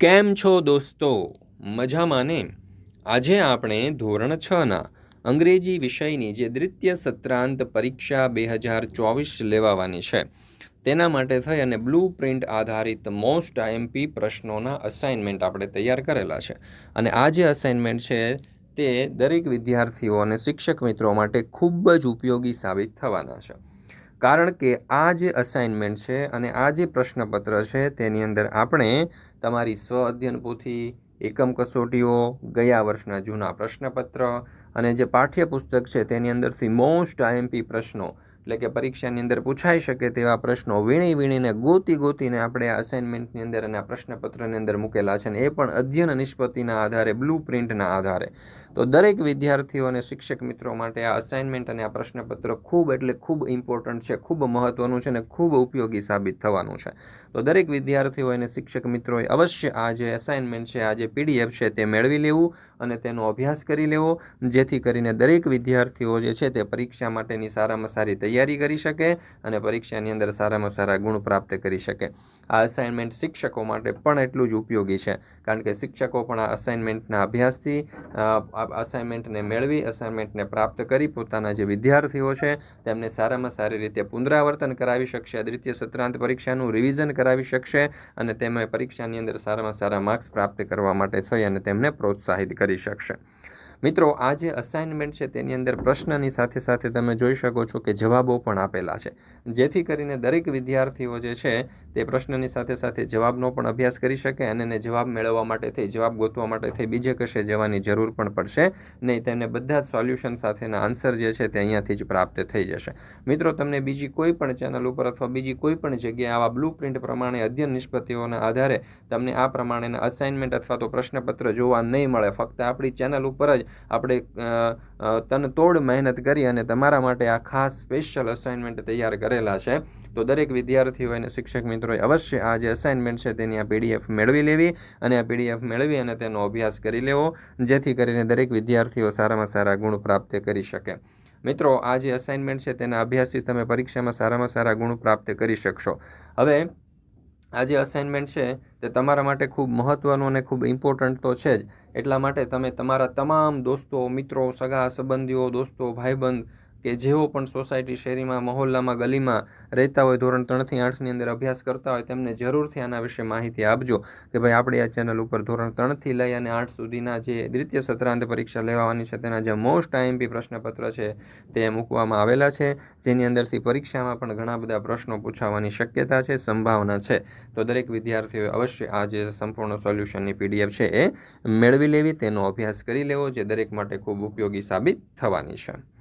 કેમ છો દોસ્તો? મજામાં ને આજે આપણે ધોરણ છના અંગ્રેજી વિષયની જે દ્વિતીય સત્રાંત પરીક્ષા બે હજાર ચોવીસ લેવાવાની છે, તેના માટે થઈ અને બ્લુ પ્રિન્ટ આધારિત મોસ્ટ આઈએમપી પ્રશ્નોના અસાઇનમેન્ટ આપણે તૈયાર કરેલા છે. અને આ જે અસાઇનમેન્ટ છે, તે દરેક વિદ્યાર્થીઓ અને શિક્ષક મિત્રો માટે ખૂબ જ ઉપયોગી સાબિત થવાના છે. કારણ કે આ જે અસાઇનમેન્ટ છે અને આ જે પ્રશ્નપત્ર છે તેની અંદર આપણે તમારી સ્વ અધ્યયન પોથી એકમ કસોટીઓ, ગયા વર્ષના જૂના પ્રશ્નપત્ર અને જે પાઠ્યપુસ્તક છે તેની અંદરથી મોસ્ટ આઈએમપી પ્રશ્નો એટલે કે પરીક્ષાની અંદર પૂછાઈ શકે તેવા પ્રશ્નો વીણી વીણીને ગોતી ગોતીને આપણે આ અસાઇનમેન્ટની અંદર અને આ પ્રશ્નપત્રની અંદર મૂકેલા છે અને એ પણ અધ્યયન નિષ્પત્તિના આધારે બ્લુ પ્રિન્ટના આધારે. તો દરેક વિદ્યાર્થીઓ અને શિક્ષક મિત્રો માટે આ અસાઇનમેન્ટ અને આ પ્રશ્નપત્ર ખૂબ એટલે ખૂબ ઇમ્પોર્ટન્ટ છે, ખૂબ મહત્ત્વનું છે અને ખૂબ ઉપયોગી સાબિત થવાનું છે. તો દરેક વિદ્યાર્થીઓ અને શિક્ષક મિત્રોએ અવશ્ય આ જે અસાઇનમેન્ટ છે, આ જે પીડીએફ છે તે મેળવી લેવું અને તેનો અભ્યાસ કરી લેવો, જેથી કરીને દરેક વિદ્યાર્થીઓ જે છે તે પરીક્ષા માટેની સારામાં સારી તૈયારી કરી શકે અને પરીક્ષાની અંદર સારામાં સારા ગુણ પ્રાપ્ત કરી શકે. આ અસાઇનમેન્ટ શિક્ષકો માટે પણ એટલું જ ઉપયોગી છે. કારણ કે શિક્ષકો પણ આ અસાઇનમેન્ટના અભ્યાસથી અસાઇનમેન્ટને મેળવી અસાઇનમેન્ટને પ્રાપ્ત કરી પોતાના જે વિદ્યાર્થીઓ છે તેમને સારામાં સારી રીતે પુનરાવર્તન કરાવી શકશે દ્વિતીય સત્રાંત પરીક્ષાનું રિવિઝન કરાવી શકશે અને તેમાં પરીક્ષાની અંદર સારામાં સારા માર્ક્સ પ્રાપ્ત કરવા માટે થઈ અને તેમને પ્રોત્સાહિત કરી શકશે. મિત્રો, આ જે અસાઇનમેન્ટ છે તેની અંદર પ્રશ્નની સાથે સાથે તમે જોઈ શકો છો કે જવાબો પણ આપેલા છે. જેથી કરીને દરેક વિદ્યાર્થીઓ જે છે તે પ્રશ્નની સાથે સાથે જવાબનો પણ અભ્યાસ કરી શકે અને એને જવાબ મેળવવા માટે થઈ, જવાબ ગોતવા માટે થઈ, બીજે કશે જવાની જરૂર પણ પડશે નહીં, તેને બધા જ સોલ્યુશન સાથેના આન્સર જે છે તે અહીંયાથી જ પ્રાપ્ત થઈ જશે. મિત્રો, તમને બીજી કોઈ પણ ચેનલ ઉપર અથવા બીજી કોઈ પણ જગ્યાએ આવા બ્લુ પ્રિન્ટ પ્રમાણે અધ્યયન નિષ્પત્તિઓના આધારે તમને આ પ્રમાણેના અસાઇનમેન્ટ અથવા તો પ્રશ્નપત્ર જોવા નહીં મળે, ફક્ત આપણી ચેનલ ઉપર જ આપણે તનતોડ મહેનત કરી અને તમારા માટે આ ખાસ સ્પેશિયલ અસાઇનમેન્ટ તૈયાર કરેલા છે. તો દરેક વિદ્યાર્થીઓ અને શિક્ષક મિત્રોએ અવશ્ય આ જે અસાઇનમેન્ટ છે તેની આ પીડીએફ મેળવી લેવી અને આ પીડીએફ મેળવી અને તેનો અભ્યાસ કરી લેવો, જેથી કરીને દરેક વિદ્યાર્થીઓ સારામાં સારા ગુણ પ્રાપ્ત કરી શકે. મિત્રો, આ જે અસાઇનમેન્ટ છે તેના અભ્યાસથી તમે પરીક્ષામાં સારામાં સારા ગુણ પ્રાપ્ત કરી શકશો. હવે આ જે અસાઇનમેન્ટ છે તે તમારા માટે ખૂબ મહત્ત્વનું અને ખૂબ ઇમ્પોર્ટન્ટ તો છે જ. એટલા માટે તમે તમારા તમામ દોસ્તો, મિત્રો, સગા, સંબંધીઓ, દોસ્તો, ભાઈબંધ કે જેઓ પણ સોસાયટી શેરીમાં, મહોલ્લામાં, ગલીમાં રહેતા હોય, ધોરણ ત્રણથી આઠની અંદર અભ્યાસ કરતા હોય, તેમને જરૂરથી આના વિશે માહિતી આપજો કે ભાઈ આપણી આ ચેનલ ઉપર ધોરણ ત્રણથી લઈ અને આઠ સુધીના જે દ્વિતીય સત્રાંત પરીક્ષા લેવાની છે, તેના જે મોસ્ટ આઈએમપી પ્રશ્નપત્ર છે, તે મૂકવામાં આવેલા છે. જેની અંદરથી પરીક્ષામાં પણ ઘણા બધા પ્રશ્નો પૂછાવાની શક્યતા છે, સંભાવના છે. તો દરેક વિદ્યાર્થીઓએ અવશ્ય આ જે સંપૂર્ણ સોલ્યુશનની પીડીએફ છે, એ મેળવી લેવી, તેનો અભ્યાસ કરી લેવો, જે દરેક માટે ખૂબ ઉપયોગી સાબિત થવાની છે.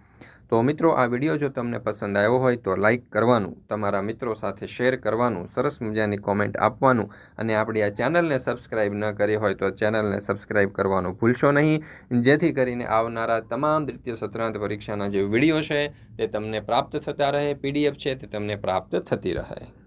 તો મિત્રો, આ વીડિયો જો તમને પસંદ આવ્યો હોય તો લાઇક કરવાનું, તમારા મિત્રો સાથે શેર કરવાનું, સરસ મજાની કોમેન્ટ આપવાનું અને આપણી આ ચેનલને સબસ્ક્રાઈબ ન કરી હોય તો ચેનલને સબસ્ક્રાઈબ કરવાનું ભૂલશો નહીં. જેથી કરીને આવનારા તમામ દ્વિતીય સત્રાંત પરીક્ષાના જે વીડિયો છે તે તમને પ્રાપ્ત થતા રહે, પીડીએફ છે તે તમને પ્રાપ્ત થતી રહે.